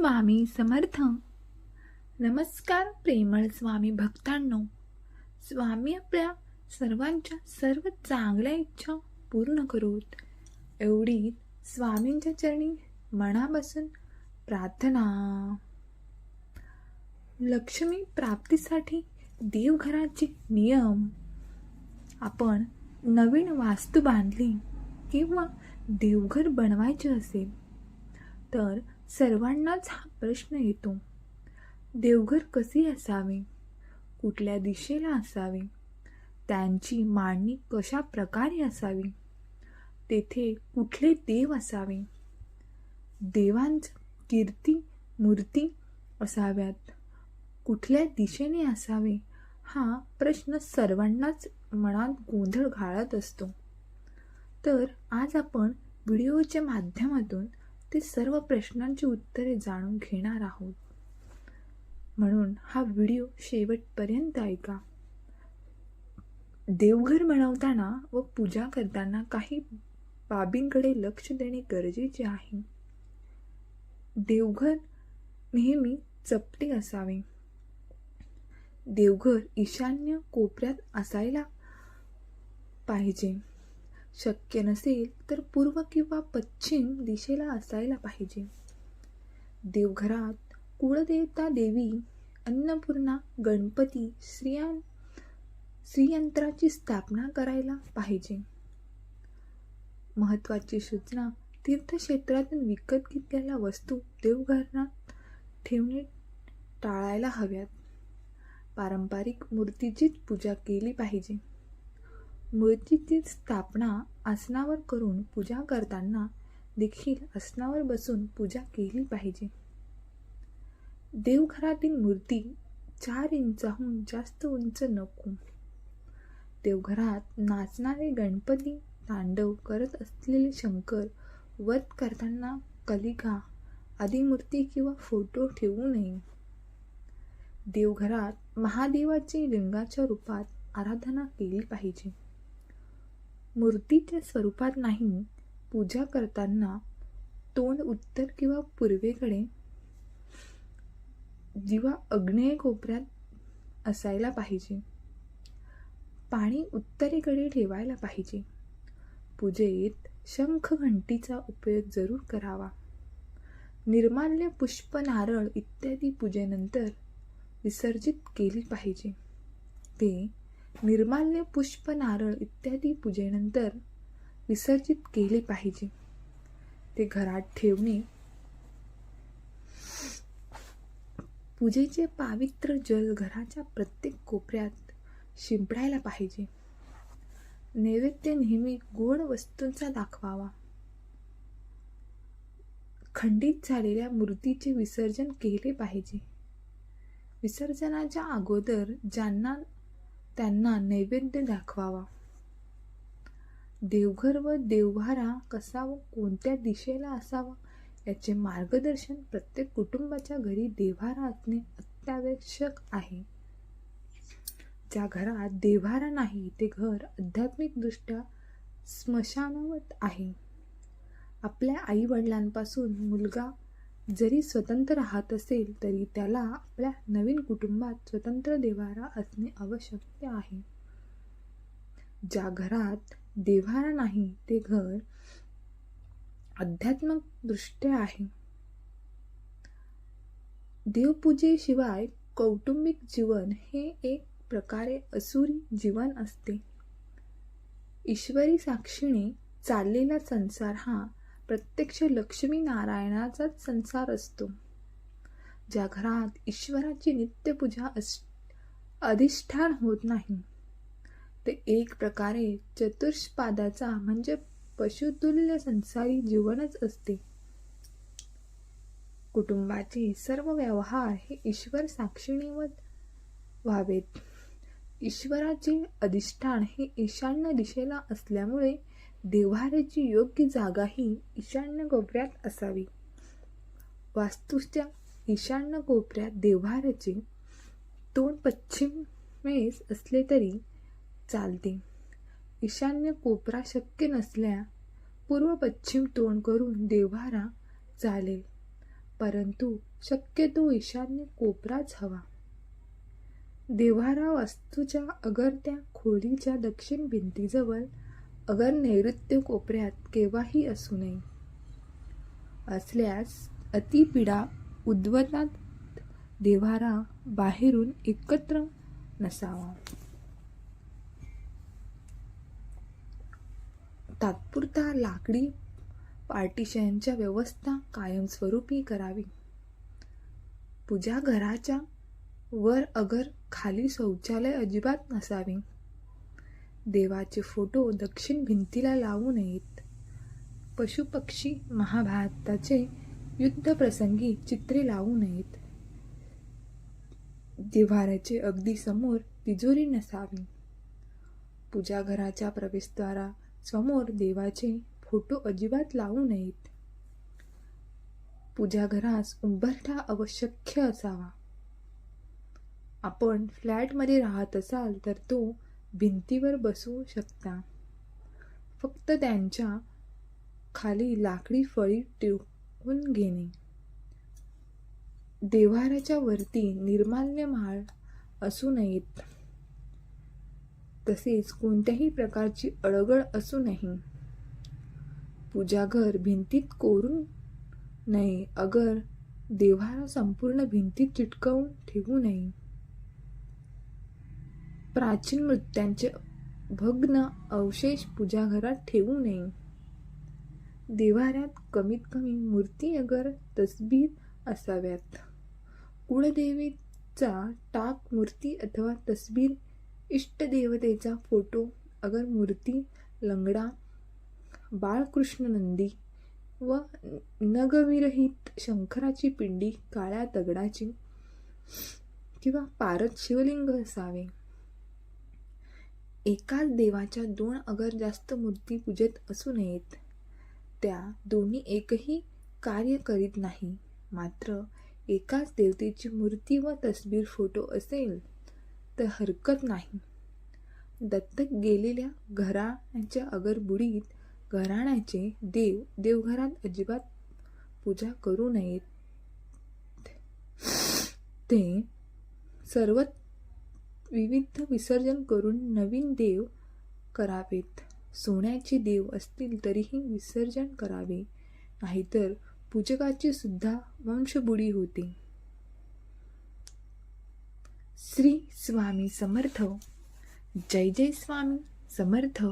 स्वामी समर्थ. नमस्कार प्रेमळ स्वामी भक्तांनो. स्वामी आपल्या सर्वांच्या सर्व चांगल्या इच्छा पूर्ण करूत. एवढी स्वामींच्या चरणी मनापासून प्रार्थना. लक्ष्मी प्राप्तीसाठी देवघराचे नियम. आपण नवीन वास्तू बांधली किंवा देवघर बनवायचे असेल तर सर्वांनाच हा प्रश्न येतो. देवघर कसे असावे? कुठल्या दिशेला असावे? त्यांची मांडणी कशा प्रकारे असावी? तेथे कुठले देव असावे? देवांच कीर्ती मूर्ती असाव्यात. कुठल्या दिशेने असावे? हा प्रश्न सर्वांनाच मनात गोंधळ घालत असतो. तर आज आपण व्हिडिओच्या माध्यमातून ते सर्व प्रश्नांची उत्तरे जाणून घेणार आहोत. म्हणून हा व्हिडिओ शेवटपर्यंत ऐका. देवघर बनवताना व पूजा करताना काही बाबींकडे लक्ष देणे गरजेचे आहे. देवघर नेहमी चपटे असावे. देवघर ईशान्य कोपऱ्यात असायला पाहिजे. शक्य नसेल तर पूर्व किंवा पश्चिम दिशेला असायला पाहिजे. देवघरात कुळदेवता देवी अन्नपूर्णा गणपती स्त्रियां श्रीयंत्राची स्थापना करायला पाहिजे. महत्त्वाची सूचना तीर्थक्षेत्रातून विकत घेतलेल्या वस्तू देवघरात ठेवणे टाळायला हव्यात. पारंपरिक मूर्तीचीच पूजा केली पाहिजे. मूर्तीची स्थापना आसनावर करून पूजा करताना देखील आसनावर बसून पूजा केली पाहिजे. देवघरातील मूर्ती चार इंचाहून जास्त उंच नको. देवघरात नाचणारे गणपती तांडव करत असलेले शंकर वध करताना कलिका आदी मूर्ती किंवा फोटो ठेवू नये. देवघरात महादेवाची लिंगाच्या रूपात आराधना केली पाहिजे. मूर्तीच्या स्वरूपात नाही पूजा करताना तोंड उत्तर किंवा पूर्वेकडे जिवा अग्नेय कोपऱ्यात असायला पाहिजे. पाणी उत्तरेकडे ठेवायला पाहिजे. पूजेत शंख घंटीचा उपयोग जरूर करावा. निर्माल्य पुष्प नारळ इत्यादी पूजेनंतर विसर्जित केली पाहिजे. ते निर्माल्य पुष्प नारळ इत्यादी पूजेनंतर विसर्जित केले पाहिजे. ते घरात ठेवणे पूजेचे पावित्र जल घराच्या प्रत्येक कोपऱ्यात शिंपडायला पाहिजे. नैवेद्य नेहमी गोड वस्तूंचा दाखवावा. खंडित झालेल्या मूर्तीचे विसर्जन केले पाहिजे. विसर्जनाच्या अगोदर ज्यांना त्यांना नैवेद्य दाखवावा. देवघर व देवभारा कसा व कोणत्या दिशेला असावा याचे मार्गदर्शन प्रत्येक कुटुंबाच्या घरी देव्हारा असणे अत्यावश्यक आहे. ज्या घरात देव्हारा नाही ते घर आध्यात्मिकदृष्ट्या स्मशानवत आहे. आपल्या आई वडिलांपासून मुलगा जरी स्वतंत्र राहत असेल तरी त्याला आपल्या नवीन कुटुंबात स्वतंत्र देवारा असणे आवश्यक आहे. ज्या घरात देवारा नाही ते घर अध्यात्मिक दृष्ट्या आहे. देवपूजेशिवाय कौटुंबिक जीवन हे एक प्रकारे असुरी जीवन असते. ईश्वरी साक्षीने चाललेला संसार हा प्रत्यक्ष लक्ष्मी नारायणाचाच संसार असतो. ज्या घरात ईश्वराची नित्यपूजा अस अधिष्ठान होत नाही ते एक प्रकारे चतुष्पादाचा म्हणजे पशुतुल्य संसारी जीवनच असते. कुटुंबाचे सर्व व्यवहार हे ईश्वर साक्षीणीवत व्हावेत. ईश्वराचे अधिष्ठान हे ईशान्य दिशेला असल्यामुळे देव्हाऱ्याची योग्य जागाही ईशान्य कोपऱ्यात असावी. वास्तूच्या ईशान्य कोपऱ्यात देव्हाऱ्याचे तोंड पश्चिमेस असले तरी चालते. ईशान्य कोपरा शक्य नसल्या पूर्व पश्चिम तोंड करून देव्हारा चालेल परंतु शक्यतो ईशान्य कोपराच हवा. देव्हारा वास्तूच्या अगरत्या खोलीच्या दक्षिण भिंतीजवळ अगर नैऋत्य कोपऱ्यात केव्हाही असू नये असल्यास अतिपीडा उद्वतात देव्हारा बाहेरून एकत्र नसावा. तात्पुरता लाकडी पार्टिशनच्या व्यवस्था कायमस्वरूपी करावी. पूजा घराच्या वर अगर खाली शौचालय अजिबात नसावे देवाचे फोटो दक्षिण भिंतीला लावू नयेत. पशुपक्षी महाभारताचे युद्धप्रसंगी चित्रे लावू नयेत. देव्हाऱ्याचे अगदी समोर तिजोरी नसावी. पूजाघराच्या प्रवेशद्वारा समोर देवाचे फोटो अजिबात लावू नयेत. पूजाघरास उंबरठा आवश्यक असावा. आपण फ्लॅटमध्ये राहत असाल तर तो भिंतीवर बसू शकता. फक्त त्यांच्या खाली लाकडी फळी ठेवून घेणे. देव्हाराच्या वरती निर्माल्य माळ असू नयेत. तसेच कोणत्याही प्रकारची अडगळ असू नये. पूजाघर भिंतीत कोरून नये. अगर देव्हारा संपूर्ण भिंतीत चिटकवून ठेवू नये. प्राचीन नृत्यांचे भग्न अवशेष पूजाघरात ठेवू नये. देवाऱ्यात कमीत कमी मूर्ती अगर तस्बीर असाव्यात. कुळदेवीचा टाक मूर्ती अथवा तस्बीर इष्टदेवतेचा फोटो अगर मूर्ती लंगडा बाळकृष्ण नंदी व नगविरहित शंकराची पिंडी काळ्या दगडाची किंवा पारद शिवलिंग असावे. एकाच देवाच्या दोन अगर जास्त मूर्ती पूजेत असू नयेत त्या दोन्ही एकही कार्य करीत नाही. मात्र एकाच देवतेची मूर्ती व तस्बीर फोटो असेल तर हरकत नाही. दत्तक गेलेल्या घराण्याच्या अगर बुडीत घराण्याचे देव देवघरात अजिबात पूजा करू नयेत. ते सर्व विविध विसर्जन करून नवीन देव करावेत. सोन्याचे देव असतील तरीही विसर्जन करावे. नाहीतर पूजकाची सुद्धा वंशबुडी होते. श्री स्वामी समर्थ. जय जय स्वामी समर्थ.